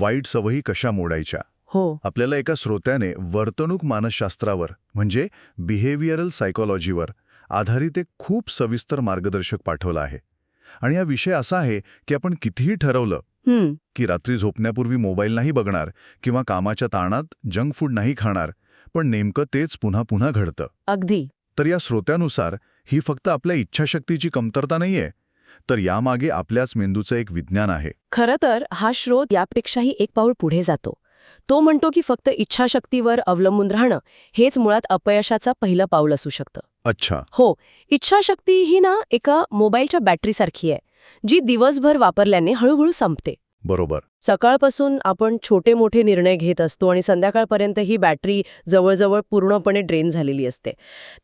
वाईट सवयी कशा मोडायच्या? हो. आपल्याला एका श्रोत्याने वर्तणूक मानसशास्त्रावर म्हणजे बिहेवियरल सायकोलॉजीवर आधारित एक खूप सविस्तर मार्गदर्शक पाठवलं आहे. आणि हा विषय असा आहे की आपण कितीही ठरवलं की रात्री झोपण्यापूर्वी मोबाईल नाही बघणार किंवा कामाच्या ताणात जंक फूड नाही खाणार पण नेमकं तेच पुन्हा पुन्हा घडतं. अगदी. तर या श्रोत्यानुसार ही फक्त आपल्या इच्छाशक्तीची कमतरता नाहीये तर यामागे आपल्याच मेंदूचं एक विज्ञान आहे. खरं तर हा श्रोत यापेक्षाही एक पाऊल पुढे जातो. तो म्हणतो की फक्त इच्छाशक्तीवर अवलंबून राहणं हेच मुळात अपयशाचा पहिलं पाऊल असू शकतं. अच्छा. हो इच्छाशक्ती ही ना एका मोबाईलच्या बॅटरीसारखी आहे जी दिवसभर वापरल्याने हळूहळू संपते. बरोबर. सकाळपासून आपण छोटे मोठे निर्णय घेत असतो आणि संध्याकाळपर्यंत ही बॅटरी जवळजवळ पूर्णपणे ड्रेन झालेली असते.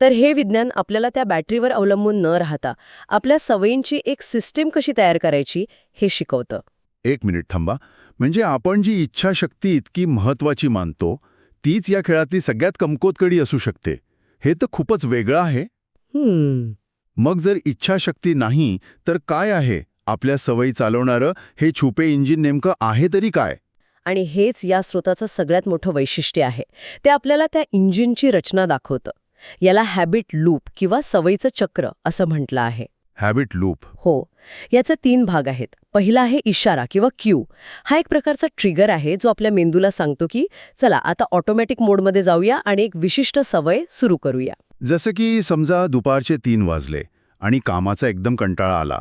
तर हे विज्ञान आपल्याला त्या बॅटरीवर अवलंबून न राहता आपल्या सवयींची एक सिस्टीम कशी तयार करायची हे शिकवतं. एक मिनिट थांबा. म्हणजे आपण जी इच्छाशक्ती इतकी महत्वाची मानतो तीच या खेळातली सगळ्यात कमकोत कडी असू शकते. हे तर खूपच वेगळं आहे. मग जर इच्छाशक्ती नाही तर काय आहे? आपल्या सवयी चालवणारं हे छुपे इंजिन नेमकं आहे तरी काय? आणि हेच या स्रोताचं सगळ्यात मोठं वैशिष्ट्य आहे. ते आपल्याला त्या इंजिनची रचना दाखवतं. याला हॅबिट लूप किंवा सवयीचं चक्र असं म्हटलं आहे. हॅबिट लूप हो. याचे तीन भाग आहेत. पहिला आहे इशारा किंवा क्यू हा एक प्रकारचा ट्रिगर आहे जो आपल्या मेंदूला सांगतो की चला आता ऑटोमॅटिक मोडमध्ये जाऊया आणि एक विशिष्ट सवय सुरू करूया. जसं की समजा दुपारचे तीन वाजले आणि कामाचा एकदम कंटाळा आला.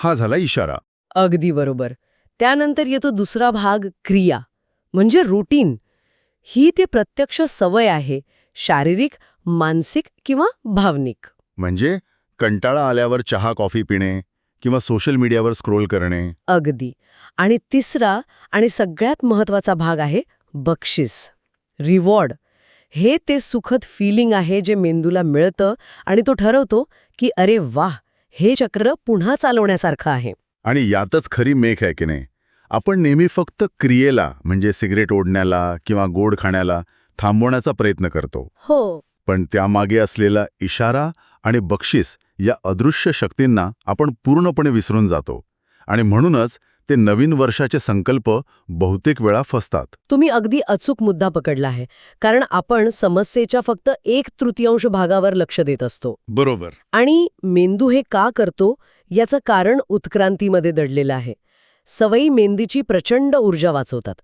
हा झाला इशारा. अगदी बरोबर. त्यानंतर येतो दुसरा भाग क्रिया. म्हणजे रुटीन ही ते प्रत्यक्ष सवय आहे शारीरिक मानसिक किंवा भावनिक. म्हणजे कंटाळा आल्यावर चहा कॉफी पिणे किंवा सोशल मीडियावर स्क्रोल करणे. अगदी. आणि तिसरा आणि सगळ्यात महत्त्वाचा भाग आहे बक्षीस. रिवॉर्ड हे ते सुखद फिलिंग आहे जे मेंदूला मिळतं आणि तो ठरवतो की अरे वाह हे चक्र पुन्हा चालवण्यासारखं आहे. आणि यातच खरी मेख आहे की नाही? आपण नेहमी फक्त क्रियेला म्हणजे सिगरेट ओढण्याला किंवा गोड खाण्याला थांबवण्याचा प्रयत्न करतो. हो. पण त्यामागे असलेला इशारा आणि बक्षीस या अदृश्य शक्तींना आपण पूर्णपणे विसरून जातो. आणि म्हणूनच ते नवीन वर्षाचे संकल्प बहुतेक वेळा फसतात. तुम्ही अगदी अचूक मुद्दा पकडला आहे कारण आपण समस्येच्या फक्त एक तृतीयांश भागावर लक्ष देत असतो. बरोबर. आणि मेंदू हे का करतो याचं कारण उत्क्रांतीमध्ये दडलेलं आहे. सवयी मेंदीची प्रचंड ऊर्जा वाचवतात.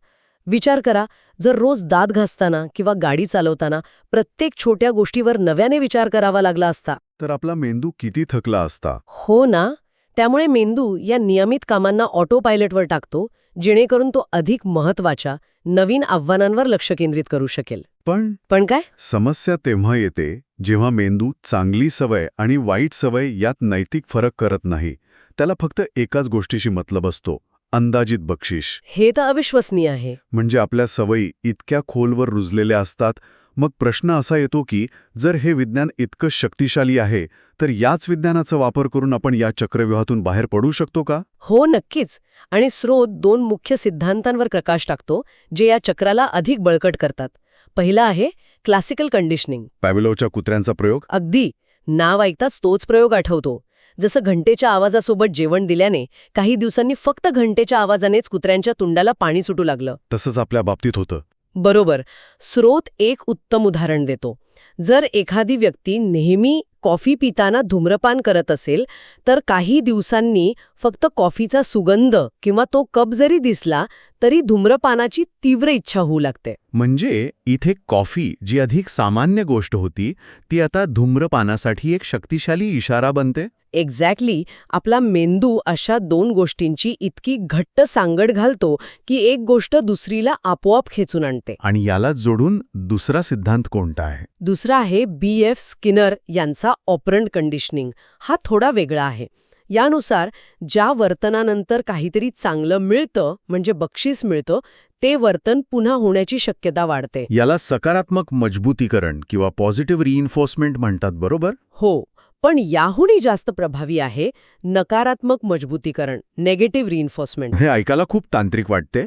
विचार करा जर रोज दात घासताना किंवा गाडी चालवताना प्रत्येक छोट्या गोष्टीवर नव्याने विचार करावा लागला असता. तर आपला मेंदू किती थकला असता? हो ना. त्यामुळे मेंदू या नियमित कामांना ऑटो पायलटवर टाकतो जेणेकरून तो अधिक महत्त्वाच्या नवीन आव्हानांवर लक्ष केंद्रित करू शकेल. पण पण काय? समस्या तेव्हा येते जेव्हा मेंदू चांगली सवय आणि वाईट सवय यात नैतिक फरक करत नाही. त्याला फक्त एकाच गोष्टीशी मतलब असतो अंदाजित बक्षीस. हे तर अविश्वसनीय आहे. म्हणजे आपल्या सवयी इतक्या खोलवर रुजलेल्या असतात मग प्रश्न असा येतो की जर हे विज्ञान इतकं शक्तिशाली आहे तर याच विज्ञानाचा वापर करून आपण या चक्रव्यूहातून बाहेर पडू शकतो का? हो नक्कीच. आणि स्रोत दोन मुख्य सिद्धांतांवर प्रकाश टाकतो जे या चक्राला अधिक बळकट करतात. पहिला आहे क्लासिकल कंडिशनिंग पॅव्हिलोवच्या कुत्र्यांचा प्रयोग? अगदी. नाव ऐकताच तोच प्रयोग आठवतो. जसं घंटेच्या आवाजासोबत जेवण दिल्याने काही दिवसांनी फक्त घंटेच्या आवाजानेच कुत्र्यांच्या तुंडाला पाणी सुटू लागलं. तसंच आपल्या बाबतीत होतं. बरोबर. स्रोत एक उत्तम उदाहरण देतो. जर एखादी व्यक्ती नेहमी कॉफी पिताना धूम्रपान करत असेल तर काही दिवसांनी फक्त कॉफीचा सुगंध किंवा तो कप जरी दिसला तरी धूम्रपानाची तीव्र इच्छा होऊ लागते. म्हणजे इथे कॉफी जी अधिक सामान्य गोष्ट होती ती आता धूम्रपानासाठी एक शक्तिशाली इशारा बनते? एक्झॅक्टली आपला मेंदू अशा दोन गोष्टींची इतकी घट्ट सांगड घालतो की एक गोष्ट दुसरीला आपोआप खेचून आणते. आणि याला जोडून दुसरा सिद्धांत कोणता आहे? दुसरा आहे बी एफ स्किनर यांचा ऑपरंट कंडिशनिंग. हा थोडा वेगळा आहे. यानुसार ज्या वर्तनानंतर काहीतरी चांगलं मिळतं म्हणजे बक्षीस मिळतं ते वर्तन पुन्हा होण्याची शक्यता वाढते. याला सकारात्मक मजबूतीकरण किंवा पॉझिटिव्ह रिइन्फोर्समेंट म्हणतात बरोबर? हो. पण याहूनही जास्त प्रभावी आहे नकारात्मक मजबूतीकरण नेगेटिव्ह रिइन्फोर्समेंट हे ऐकायला खूप तांत्रिक वाटते.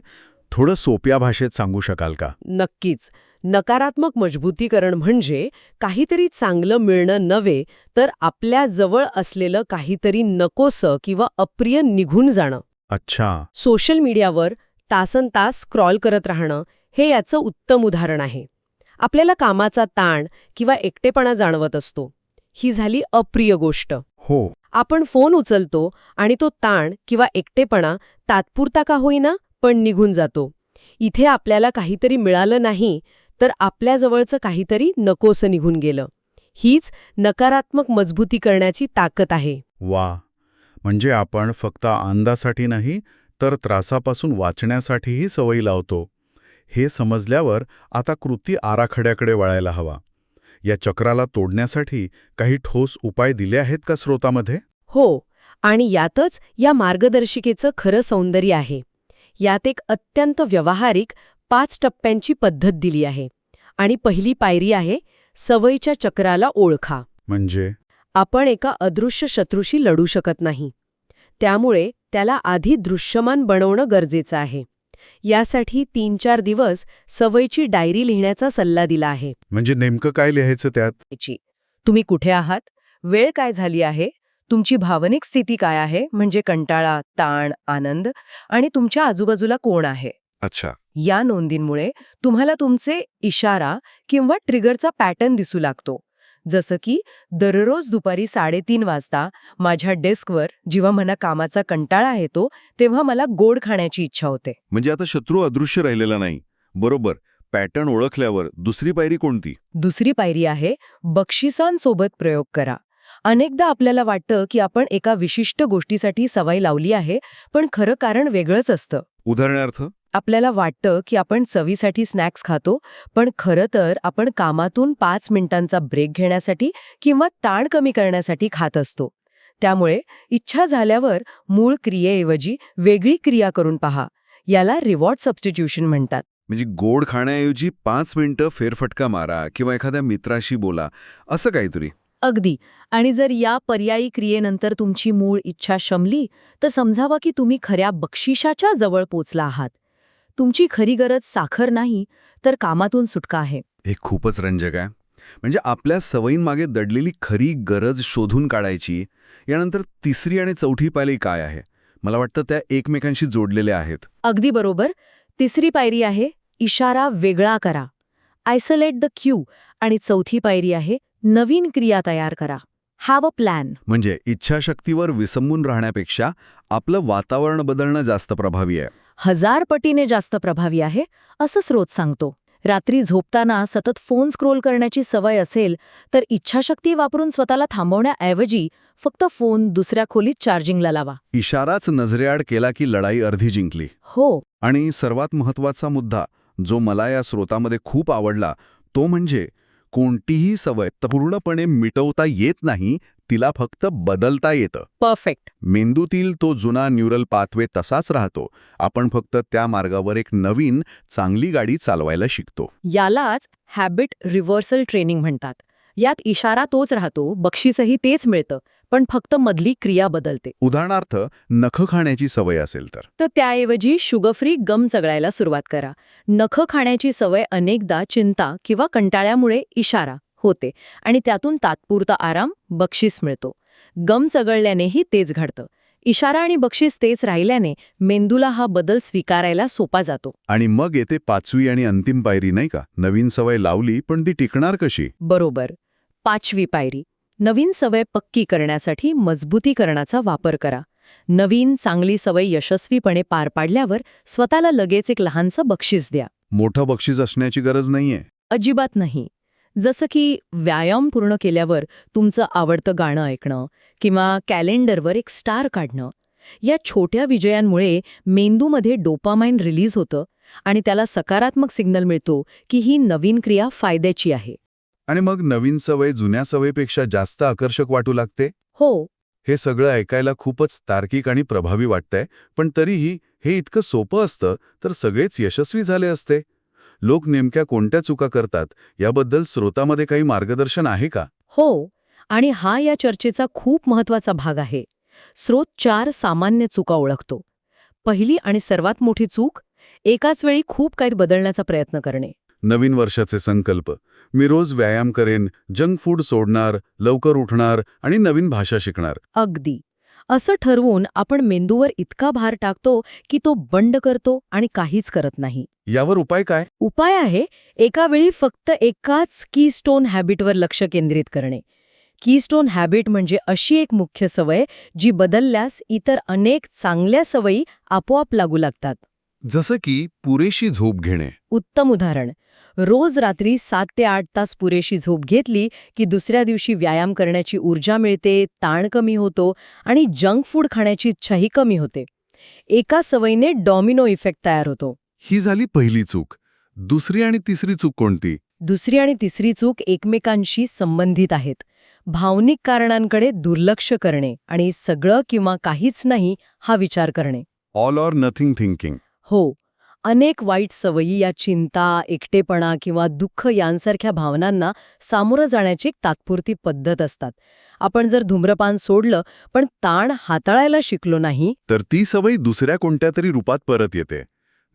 थोडं सोप्या भाषेत सांगू शकाल का? नक्कीच. नकारात्मक मजबूतीकरण म्हणजे काहीतरी चांगलं मिळणं नव्हे तर आपल्या जवळ असलेलं काहीतरी नकोसं किंवा अप्रिय निघून जाणं. अच्छा. सोशल मीडियावर तासन तास स्क्रॉल करत राहणं हे याचं उत्तम उदाहरण आहे. आपल्याला कामाचा ताण किंवा एकटेपणा जाणवत असतो. ही झाली अप्रिय गोष्ट. हो. आपण फोन उचलतो आणि तो ताण किंवा एकटेपणा तात्पुरता का होईना पण निघून जातो. इथे आपल्याला काहीतरी मिळालं नाही तर आपल्याजवळचं काहीतरी नकोसं निघून गेलं. हीच नकारात्मक मजबूती करण्याची ताकद आहे. वा. म्हणजे आपण फक्त आनंदासाठी नाही तर त्रासापासून वाचण्यासाठीही सवयी लावतो. हे समजल्यावर आता कृती आराखड्याकडे वळायला हवा. या चक्राला तोडण्यासाठी काही ठोस उपाय दिले आहेत का स्रोतामध्ये? हो आणि यातच या मार्गदर्शिकेचं खरं सौंदर्य आहे. यात एक अत्यंत व्यावहारिक पाच टप्प्यांची पद्धत दिली आहे. आणि पहिली पायरी आहे सवयीच्या चक्राला ओळखा. म्हणजे? आपण एका अदृश्य शत्रूशी लढू शकत नाही. त्यामुळे त्याला आधी दृश्यमान बनवणं गरजेचं आहे. यासाठी तीन चार दिवस सवयीची डायरी लिहिण्याचा सल्ला दिला आहे. म्हणजे नेमकं काय लिहायचं त्यात. तुम्ही कुठे आहात? वेळ काय झाली आहे? तुमची भावनिक स्थिती काय आहे? म्हणजे कंटाळा ताण आनंद आणि तुमच्या आजूबाजूला कोण आहे? अच्छा. या नोंदींमुळे तुम्हाला तुमचे इशारा किंवा ट्रिगरचा पॅटर्न दिसू लागतो. जसं की दररोज दुपारी साडेतीन वाजता माझ्या डेस्कवर जेव्हा मला कामाचा कंटाळा येतो तेव्हा मला गोड खाण्याची इच्छा होते. म्हणजे आता शत्रू अदृश्य राहिलेला नाही. बरोबर. पॅटर्न ओळखल्यावर दुसरी पायरी कोणती? दुसरी पायरी आहे बक्षिसांसोबत प्रयोग करा. अनेकदा आपल्याला वाटतं की आपण एका विशिष्ट गोष्टीसाठी सवय लावली आहे पण खरं कारण वेगळंच असतं. उदाहरणार्थ? आपल्याला वाटतं की आपण चवीसाठी स्नॅक्स खातो पण खरं तर आपण कामातून पाच मिनिटांचा ब्रेक घेण्यासाठी किंवा ताण कमी करण्यासाठी खात असतो. त्यामुळे इच्छा झाल्यावर मूळ क्रियेऐवजी वेगळी क्रिया करून पहा. याला रिवॉर्ड सबस्टिट्यूशन म्हणतात. म्हणजे गोड खाण्याऐवजी पाच मिनिटं फेरफटका मारा किंवा एखाद्या मित्राशी बोला असं काहीतरी? अगदी. आणि जर या पर्यायी क्रियेनंतर तुमची मूळ इच्छा शमली तर समजावा की तुम्ही खऱ्या बक्षिशाच्या जवळ पोचला आहात. तुमची खरी गरज साखर नाही तर कामातून सुटका आहे. हे खूपच रंजक आहे. म्हणजे आपल्या सवयींमागे दडलेली खरी गरज शोधून काढायची यानंतर तिसरी आणि चौथी पायरी काय आहे? मला वाटतं त्या एकमेकांशी जोडलेल्या आहेत. अगदी बरोबर. तिसरी पायरी आहे इशारा वेगळा करा. आयसोलेट द क्यू आणि चौथी पायरी आहे नवीन क्रिया तयार करा. हॅव अ प्लॅन म्हणजे इच्छाशक्तीवर विसंबून राहण्यापेक्षा आपलं वातावरण बदलणं जास्त प्रभावी आहे. हजार पटीने जास्त प्रभावी आहे असं स्रोत सांगतो. रात्री झोपताना सतत फोन स्क्रोल करण्याची सवय असेल तर इच्छाशक्ती वापरून स्वतःला थांबवण्याऐवजी फक्त फोन दुसऱ्या खोलीत चार्जिंगला लावा. इशाराच नजरेआड केला की लढाई अर्धी जिंकली. हो. आणि सर्वात महत्त्वाचा मुद्दा जो मला या स्रोतामध्ये खूप आवडला तो म्हणजे कोणतीही सवय पूर्णपणे मिटवता येत नाही तिला फक्त बदलता येतं. परफेक्ट मेंदूतील तो जुना न्यूरल पाथवे तसाच राहतो. आपण फक्त त्या मार्गावर एक नवीन चांगली गाडी चालवायला शिकतो. यालाच हॅबिट रिव्हर्सल ट्रेनिंग म्हणतात. यात इशारा तोच राहतो बक्षीसही तेच मिळतं पण फक्त मधली क्रिया बदलते. उदाहरणार्थ नख खाण्याची सवय असेल तर. तर त्याऐवजी शुगर फ्री गम चगळायला सुरुवात करा. नखं खाण्याची सवय अनेकदा चिंता किंवा कंटाळ्यामुळे इशारा. होते आणि त्यातून तात्पुरता आराम बक्षीस मिळतो. गम चगळल्यानेही तेच घडतं. इशारा आणि बक्षीस तेच राहिल्याने मेंदूला हा बदल स्वीकारायला सोपा जातो. आणि मग येते पाचवी आणि अंतिम पायरी नाही का? नवीन सवय लावली पण ती टिकणार कशी? बरोबर. पाचवी पायरी. नवीन सवय पक्की करण्यासाठी मजबूतीकरणाचा वापर करा. नवीन चांगली सवय यशस्वीपणे पार पाडल्यावर स्वतःला लगेच एक लहानसं बक्षीस द्या. मोठं बक्षीस असण्याची गरज नाहीये. अजिबात नाही. जसं की व्यायाम पूर्ण केल्यावर तुमचं आवडतं गाणं ऐकणं किंवा कॅलेंडरवर एक स्टार काढणं या छोट्या विजयांमुळे मेंदूमध्ये डोपामाइन रिलीज होतं आणि त्याला सकारात्मक सिग्नल मिळतो की ही नवीन क्रिया फायद्याची आहे. आणि मग नवीन सवय जुन्या सवयीपेक्षा जास्त आकर्षक वाटू लागते? हो. हे सगळं ऐकायला खूपच तार्किक आणि प्रभावी वाटतंय पण तरीही हे इतकं सोपं असतं तर सगळेच यशस्वी झाले असते. लोक नेमक्या कोणत्या चुका करतात याबद्दल स्रोतामध्ये काही मार्गदर्शन आहे का? हो आणि हा या चर्चेचा खूप महत्त्वाचा भाग आहे. स्रोत चार सामान्य चुका ओळखतो. पहिली आणि सर्वात मोठी चूक एकाच वेळी खूप काही बदलण्याचा प्रयत्न करणे. नवीन वर्षाचे संकल्प मी रोज व्यायाम करेन जंक फूड सोडणार लवकर उठणार आणि नवीन भाषा शिकणार. अगदी. असं ठरवून आपण मेंदूवर इतका भार टाकतो की तो बंड करतो आणि काहीच करत नाही. यावर उपाय काय? उपाय आहे एका वेळी फक्त एकाच कीस्टोन हॅबिटवर लक्ष केंद्रित करणे. कीस्टोन हॅबिट म्हणजे अशी एक मुख्य सवय जी बदलल्यास इतर अनेक चांगल्या सवयी आपोआप लागू लागतात. जसं की पुरेशी झोप घेणे. उत्तम उदाहरण. रोज रात्री सात ते आठ तास पुरेशी झोप घेतली की दुसऱ्या दिवशी व्यायाम करण्याची ऊर्जा मिळते ताण कमी होतो आणि जंक फूड खाण्याची इच्छाही कमी होते. एका सवयीने डॉमिनो इफेक्ट तयार होतो. ही झाली पहिली चूक. दुसरी आणि तिसरी चूक कोणती? दुसरी आणि तिसरी चूक एकमेकांशी संबंधित आहेत. भावनिक कारणांकडे दुर्लक्ष करणे आणि सगळं किंवा काहीच नाही हा विचार करणे. All or nothing thinking. हो अनेक वाईट सवयी या चिंता एकटेपणा किंवा दुःख यांसारख्या भावनांना सामोरं जाण्याची एक तात्पुरती पद्धत असतात. आपण जर धूम्रपान सोडलं पण ताण हाताळायला शिकलो नाही तर ती सवय दुसऱ्या कोणत्या तरी रूपात परत येते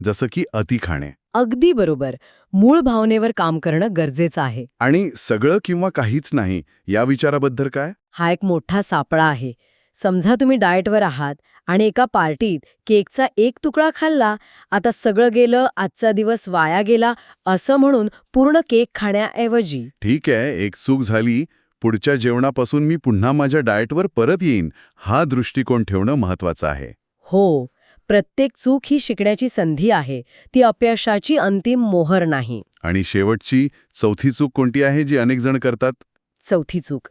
जसं की अति खाणे. अगदी बरोबर. मूळ भावनेवर काम करणं गरजेचं आहे. आणि सगळं किंवा काहीच नाही या विचाराबद्दल काय? हा एक मोठा सापळा आहे. समजा तुम्ही डाएटवर आहात आणि एका पार्टीत केकचा एक तुकडा खाल्ला आता सगळं गेलं आजचा दिवस वाया गेला असं म्हणून पूर्ण केक खाण्याऐवजी. ठीक आहे एक चूक झाली. पुढच्या जेवणापासून मी पुन्हा माझ्या डाएटवर परत येईन. हा दृष्टिकोन ठेवणं महत्वाचं आहे. हो प्रत्येक चूक ही शिकण्याची संधी आहे. ती अपयशाची अंतिम मोहर नाही. आणि शेवटची चौथी चूक कोणती आहे जी अनेक जण करतात? चौथी चूक.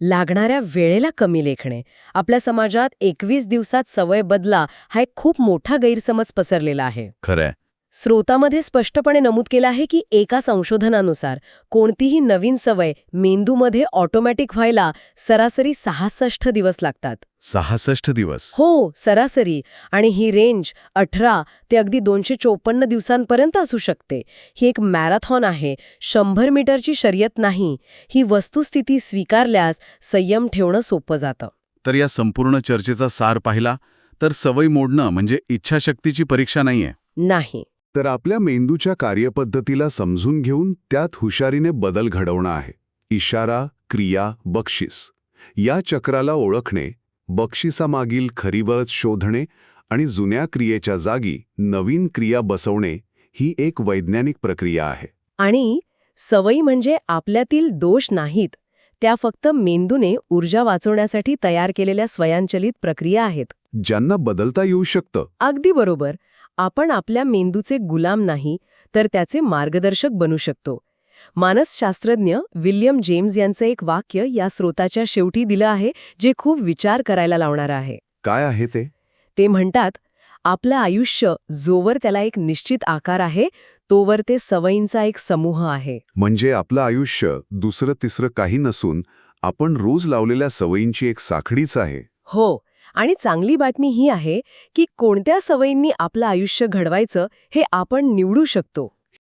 लागणाऱ्या वेळेला कमी लेखणे. आपल्या समाजात एकवीस दिवसात सवय बदला हा एक खूप मोठा गैरसमज पसरलेला आहे. खरंय. स्रोतामध्ये स्पष्टपणे नमूद केलं आहे की एका संशोधनानुसार कोणतीही नवीन सवय मेंदूमध्ये ऑटोमॅटिक व्हायला सरासरी सहासष्ट दिवस लागतात. सहासष्ट दिवस. हो सरासरी. आणि ही रेंज अठरा ते अगदी दोनशे चोपन्न दिवसांपर्यंत असू शकते. ही एक मॅरेथॉन आहे. शंभर मीटरची शर्यत नाही. ही वस्तुस्थिती स्वीकारल्यास संयम ठेवणं सोपं जातं. तर या संपूर्ण चर्चेचा सार पाहिला तर सवय मोडणं म्हणजे इच्छाशक्तीची परीक्षा नाहीये. नाही. तर आपल्या मेंदूच्या कार्यपद्धतीला समजून घेऊन त्यात हुशारीने बदल घडवणं आहे. इशारा क्रिया बक्षीस. या चक्राला ओळखणे बक्षिसामागील खरीबरच शोधणे आणि जुन्या क्रियेच्या जागी नवीन क्रिया बसवणे ही एक वैज्ञानिक प्रक्रिया आहे. आणि सवयी म्हणजे आपल्यातील दोष नाहीत त्या फक्त मेंदूने ऊर्जा वाचवण्यासाठी तयार केलेल्या स्वयंचलित प्रक्रिया आहेत. ज्यांना बदलता येऊ शकतं. अगदी बरोबर. आपण आपल्या मेंदूचे गुलाम नाही तर त्याचे मार्गदर्शक बनू शकतो. मानसशास्त्रज्ञ विल्यम जेम्स यांचं एक वाक्य या स्रोताच्या शेवटी दिलं आहे जे खूप विचार करायला लावणारं आहे. काय आहे ते? ते म्हणतात आपलं आयुष्य जोवर त्याला एक निश्चित आकार आहे तोवर ते सवयींचा एक समूह आहे. म्हणजे आपलं आयुष्य दुसरं तिसरं काही नसून आपण रोज लावलेल्या सवयींची एक साखळीच आहे. हो आणि चांगली बातमी ही आहे की कोणत्या सवयींनी आपलं आयुष्य घडवायचं हे आपण निवडू शकतो.